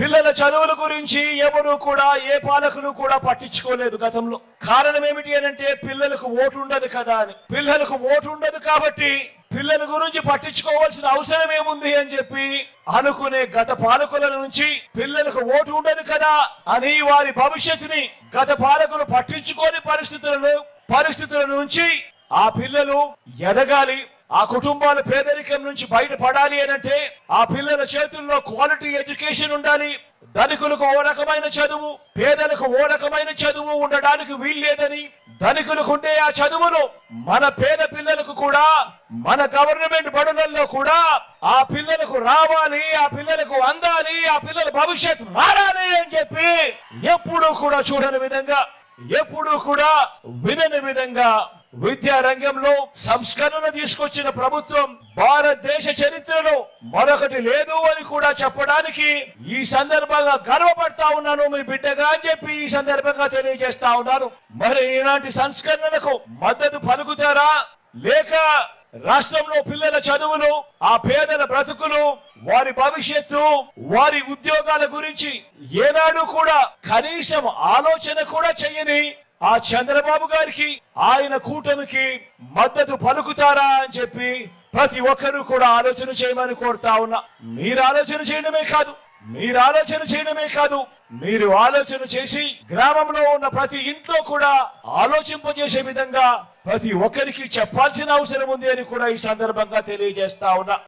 పిల్లల చదువుల గురించి ఎవరు కూడా ఏ పాలకులు కూడా పట్టించుకోలేదు గతంలో. కారణం ఏమిటి అని అంటే పిల్లలకు ఓటు ఉండదు కదా అని. పిల్లలకు ఓటు ఉండదు కాబట్టి పిల్లల గురించి పట్టించుకోవాల్సిన అవసరం ఏముంది అని చెప్పి అనుకునే గత పాలకుల నుంచి పిల్లలకు ఓటు ఉండదు కదా అని వారి భవిష్యత్తుని గత పాలకులు పట్టించుకోని పరిస్థితులను పరిస్థితుల నుంచి ఆ పిల్లలు ఎదగాలి. ఆ కుటుంబాలు పేదరికం నుంచి బయటపడాలి అని అంటే ఆ పిల్లల చేతుల్లో క్వాలిటీ ఎడ్యుకేషన్ ఉండాలి. ధనికులకు ఓ రకమైన చదువు పేదలకు ఓ రకమైన చదువు ఉండడానికి వీల్లేదని ధనికులకు ఉండే ఆ చదువును మన పేద పిల్లలకు కూడా మన గవర్నమెంట్ బడులలో కూడా ఆ పిల్లలకు రావాలి ఆ పిల్లలకు అందాలి ఆ పిల్లల భవిష్యత్ మారాలి అని చెప్పి ఎప్పుడూ కూడా చూడని విధంగా ఎప్పుడూ కూడా వినని విధంగా విద్యా రంగంలో సంస్కరణ తీసుకొచ్చిన ప్రభుత్వం భారతదేశ చరిత్రలో మరొకటి లేదు అని కూడా చెప్పడానికి ఈ సందర్భంగా గర్వపడతా ఉన్నాను మీ బిడ్డగా అని చెప్పి ఈ సందర్భంగా తెలియజేస్తా ఉన్నాను. మరి ఇలాంటి సంస్కరణలకు మద్దతు పలుకుతారా? లేక రాష్ట్రంలో పిల్లల చదువులు ఆ పేదల బ్రతుకులు వారి భవిష్యత్తు వారి ఉద్యోగాల గురించి ఏనాడు కూడా కనీసం ఆలోచన కూడా చెయ్యని ఆ చంద్రబాబు గారికి ఆయన కూటమికి మద్దతు పలుకుతారా అని చెప్పి ప్రతి ఒక్కరూ కూడా ఆలోచన చేయమని కోరుతా ఉన్నా. మీరు ఆలోచన చేయడమే కాదు మీరు ఆలోచన చేయడమే కాదు మీరు ఆలోచన చేసి గ్రామంలో ఉన్న ప్రతి ఇంట్లో కూడా ఆలోచింపజేసే విధంగా ప్రతి ఒక్కరికి చెప్పాల్సిన అవసరం ఉంది అని కూడా ఈ సందర్భంగా తెలియజేస్తా ఉన్నా.